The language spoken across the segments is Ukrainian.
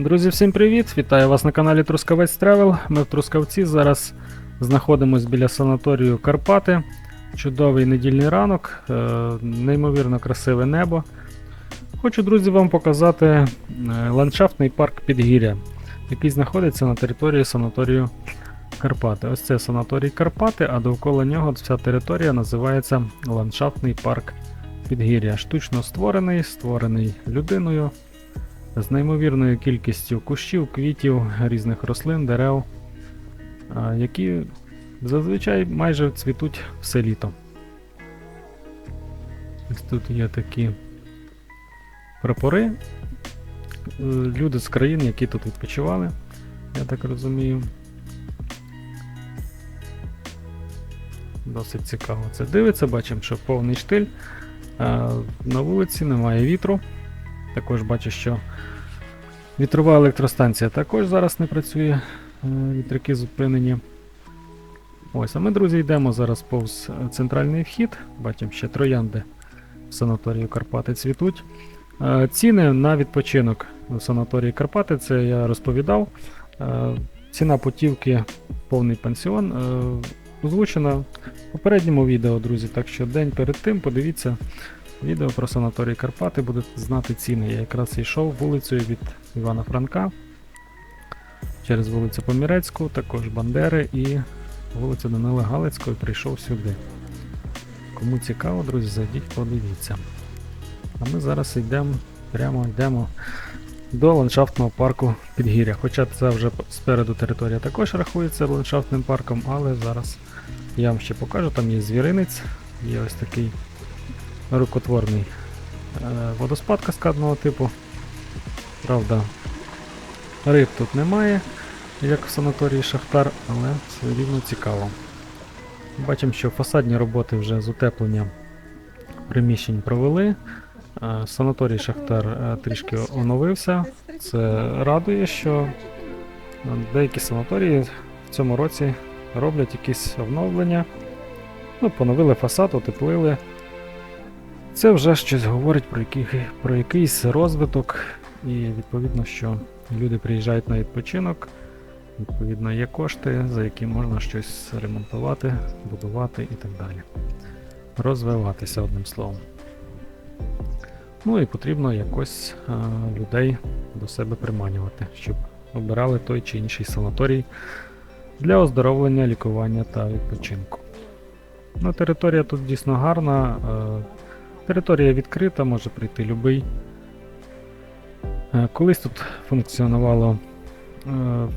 Друзі, всім привіт! Вітаю вас на каналі Трускавець Тревел. Ми в Трускавці зараз знаходимось біля санаторію Карпати. Чудовий недільний ранок, е, неймовірно красиве небо. Хочу, друзі, вам показати е, ландшафтний парк Підгір'я, який знаходиться на території санаторію Карпати. Ось це санаторій Карпати, а довкола нього вся територія називається ландшафтний парк Підгір'я. Штучно створений, створений людиною з неймовірною кількістю кущів, квітів, різних рослин, дерев, які зазвичай майже цвітуть все літо. Ось тут є такі прапори. Е, Люди з країн, які тут відпочивали, я так розумію. Досить цікаво це дивиться, бачимо, що повний штиль. На вулиці немає вітру. Також бачу, що вітрова електростанція також зараз не працює, е, вітряки зупинені. Ось, а ми, друзі, йдемо зараз повз центральний вхід. Бачимо ще троянди в санаторію Карпати цвітуть. Е, Ціни на відпочинок в санаторії Карпати, це я розповідав. Е, Ціна путівки повний пансіон озвучена в попередньому відео, друзі. Так що день перед тим подивіться відео про санаторій Карпати, будете знати ціни. Я якраз йшов вулицею від Івана Франка через вулицю Помірецьку, також Бандери і вулицю Данила Галицького прийшов сюди. Кому цікаво, друзі, зайдіть, подивіться. А ми зараз йдемо, прямо йдемо до ландшафтного парку Підгір'я. Хоча це вже спереду територія також рахується ландшафтним парком, але зараз я вам ще покажу, там є звіринець, є ось такий рукотворний е, водоспад каскадного типу. Правда, риб тут немає, як в санаторії Шахтар, але все рівно цікаво. Бачимо, що фасадні роботи вже з утеплення приміщень провели. Е, Санаторій Шахтар е, трішки оновився. Це радує, що деякі санаторії в цьому році роблять якісь оновлення. Ну, поновили фасад, утеплили. Це вже щось говорить про, який, про якийсь розвиток, і відповідно, що люди приїжджають на відпочинок, відповідно, є кошти, за які можна щось ремонтувати, будувати і так далі. Розвиватися одним словом. Ну і потрібно якось а, людей до себе приманювати, щоб обирали той чи інший санаторій для оздоровлення, лікування та відпочинку. Ну, територія тут дійсно гарна. е, Територія відкрита, може прийти любий. Е, Колись тут функціонувало е,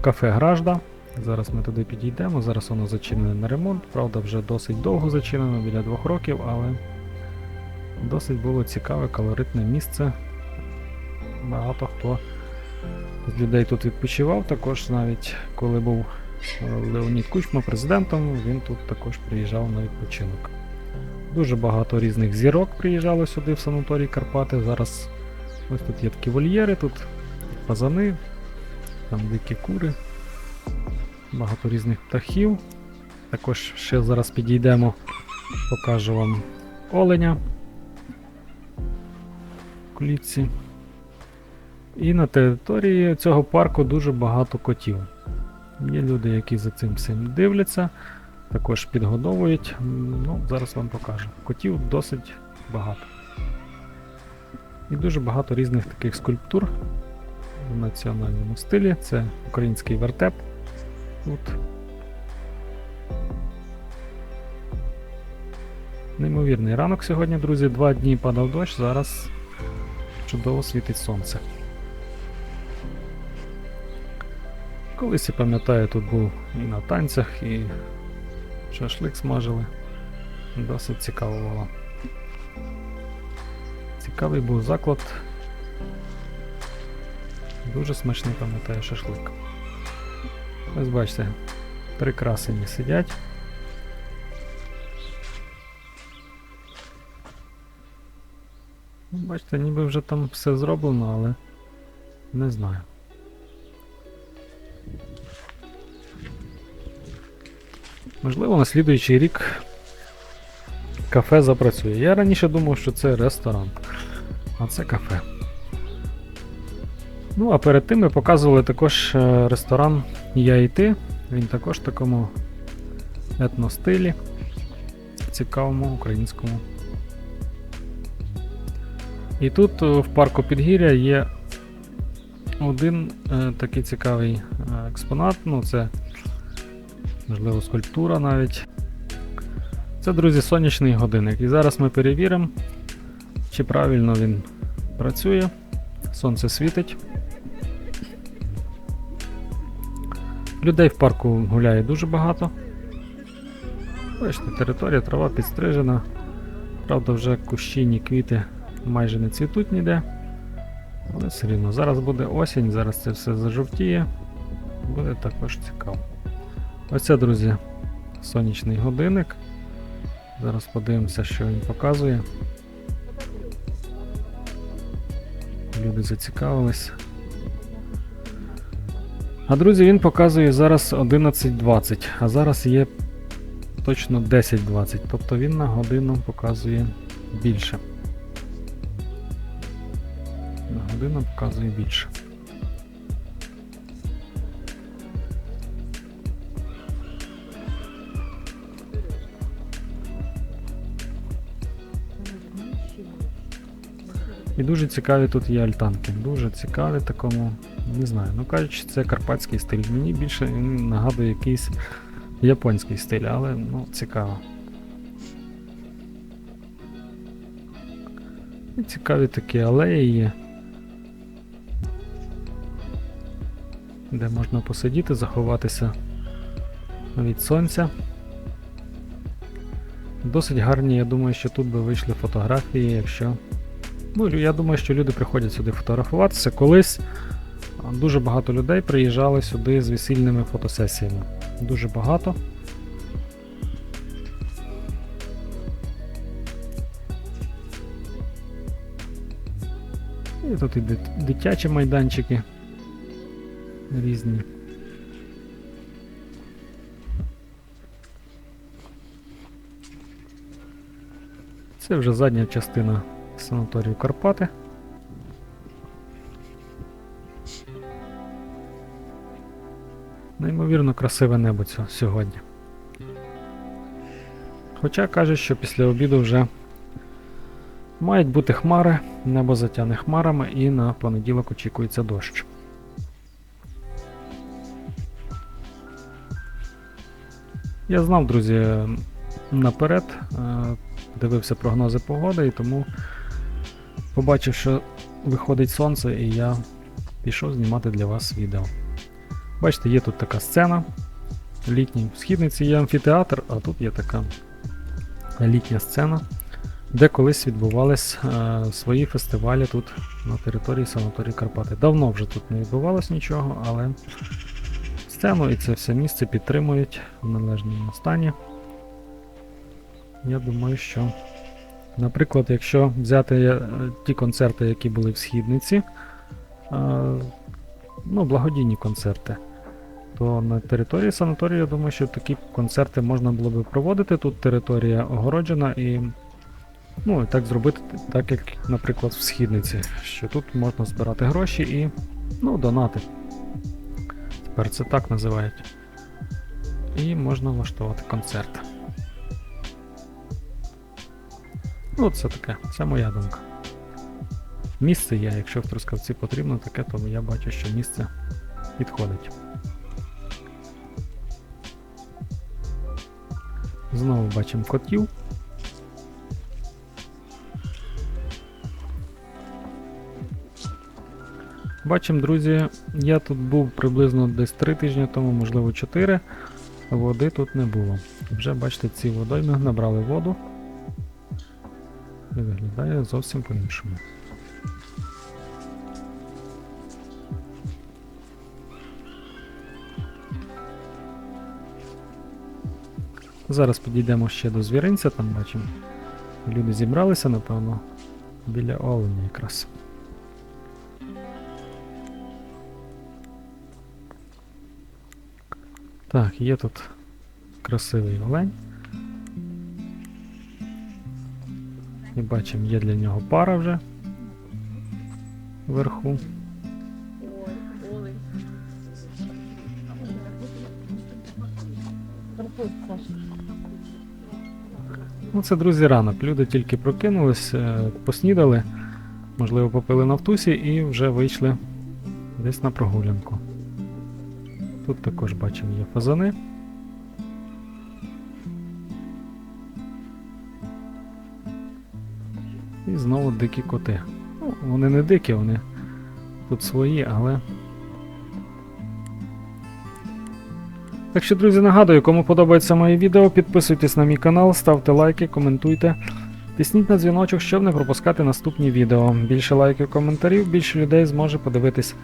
кафе Гражда. Зараз ми туди підійдемо. Зараз воно зачинене на ремонт. Правда, вже досить довго зачинено, біля двох років, але досить було цікаве, колоритне місце. Багато хто з людей тут відпочивав. Також навіть коли був е, Леонід Кучма президентом, він тут також приїжджав на відпочинок. Дуже багато різних зірок приїжджало сюди в санаторій Карпати. Зараз ось тут є такі вольєри, тут фазани, там дикі кури, багато різних птахів. Також ще зараз підійдемо, покажу вам оленя в клітці. І на території цього парку дуже багато котів. Є люди, які за цим всім дивляться також підгодовують. Ну, зараз вам покажу. Котів досить багато. І дуже багато різних таких скульптур в національному стилі. Це український вертеп. Тут. Неймовірний ранок сьогодні, друзі. Два дні падав дощ, зараз чудово світить сонце. Колись я пам'ятаю, тут був і на танцях, і Шашлик смажили. Досить цікаво було. Цікавий був заклад. Дуже смачний, пам'ятаю, шашлик. Ось бачите, три красені сидять. Ну, Бачите, ніби вже там все зроблено, але не знаю. Можливо, на слідуючий рік кафе запрацює. Я раніше думав, що це ресторан, а це кафе. Ну, а перед тим ми показували також е, ресторан Я і ти. Він також в такому етностилі, цікавому українському. І тут е, в парку Підгір'я є один е, такий цікавий е, експонат. Ну, це, можливо, скульптура навіть. Це, друзі, сонячний годинник. І зараз ми перевіримо, чи правильно він працює. Сонце світить. Людей в парку гуляє дуже багато. Бачите, територія, трава підстрижена. Правда, вже кущі, квіти майже не цвітуть ніде. Але все рівно. Зараз буде осінь, зараз це все зажовтіє. Буде також цікаво. Оце, друзі, сонячний годинник. Зараз подивимося, що він показує. Люди зацікавились. А друзі, він показує зараз 11.20, а зараз є точно 10.20, тобто він на годину показує більше. На годину показує більше. І дуже цікаві тут є альтанки. Дуже цікаві такому. Не знаю. Ну кажучи, це карпатський стиль. Мені більше він нагадує якийсь японський стиль, але ну, цікаво. Цікаві такі алеї є. Де можна посидіти, заховатися від сонця. Досить гарні, я думаю, що тут би вийшли фотографії, якщо. Ну, я думаю, що люди приходять сюди фотографуватися. Колись дуже багато людей приїжджали сюди з весільними фотосесіями. Дуже багато. І тут і дитячі майданчики різні. Це вже задня частина санаторію Карпати. Неймовірно красиве небо сьогодні. Хоча каже, що після обіду вже мають бути хмари, небо затяне хмарами і на понеділок очікується дощ. Я знав, друзі, наперед, е, дивився прогнози погоди і тому побачив, що виходить сонце, і я пішов знімати для вас відео. Бачите, є тут така сцена. Літній в східниці є амфітеатр, а тут є така літня сцена, де колись відбувались е, свої фестивалі тут на території санаторії Карпати. Давно вже тут не відбувалось нічого, але сцену і це все місце підтримують в належному стані. Я думаю, що, наприклад, якщо взяти е, ті концерти, які були в східниці, е, ну, благодійні концерти, то на території санаторію, я думаю, що такі концерти можна було би проводити. Тут територія огороджена і ну, так зробити, так як, наприклад, в східниці, що тут можна збирати гроші і ну, донати. Тепер це так називають. І можна влаштувати концерт. Ну, це таке, це моя думка. Місце є, якщо в Трускавці потрібно таке, то я бачу, що місце підходить. Знову бачимо котів. Бачимо, друзі, я тут був приблизно десь 3 тижні тому, можливо 4. Води тут не було. Вже бачите, ці водойми набрали воду. Виглядає зовсім по-іншому. Зараз підійдемо ще до звіринця, там бачимо. Люди зібралися, напевно, біля оленя якраз. Так, є тут красивий олень. І бачимо, є для нього пара вже вверху. Ну Це, друзі, ранок. Люди тільки прокинулись, е, поснідали, можливо, попили на втусі і вже вийшли десь на прогулянку. Тут також бачимо є фазани. Знову дикі коти. Ну, вони не дикі, вони тут свої, але. Так що, друзі, нагадую, кому подобається моє відео, підписуйтесь на мій канал, ставте лайки, коментуйте. Тисніть на дзвіночок, щоб не пропускати наступні відео. Більше лайків, коментарів, більше людей зможе подивитись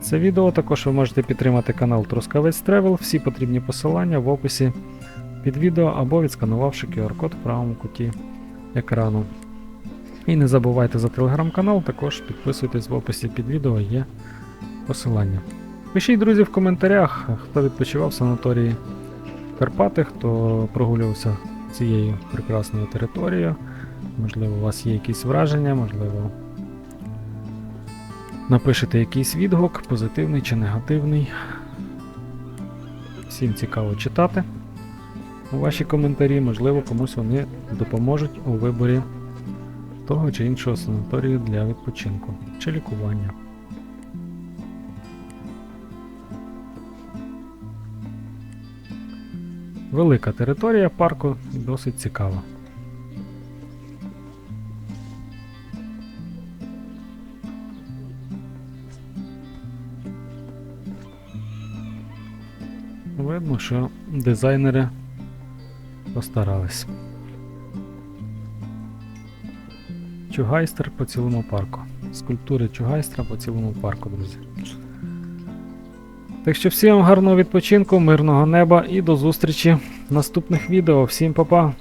це відео. Також ви можете підтримати канал Трускавець Тревел. Всі потрібні посилання в описі під відео або відсканувавши QR-код в правому куті екрану. І не забувайте за телеграм-канал, також підписуйтесь в описі під відео, є посилання. Пишіть, друзі, в коментарях, хто відпочивав в санаторії Карпати, хто прогулювався цією прекрасною територією. Можливо, у вас є якісь враження, можливо, напишете якийсь відгук, позитивний чи негативний. Всім цікаво читати ваші коментарі, можливо, комусь вони допоможуть у виборі того чи іншого санаторію для відпочинку чи лікування. Велика територія парку досить цікава. Видно, що дизайнери постарались. Чугайстер по цілому парку. Скульптури Чугайстра по цілому парку, друзі. Так що всім гарного відпочинку, мирного неба і до зустрічі в наступних відео. Всім па-па!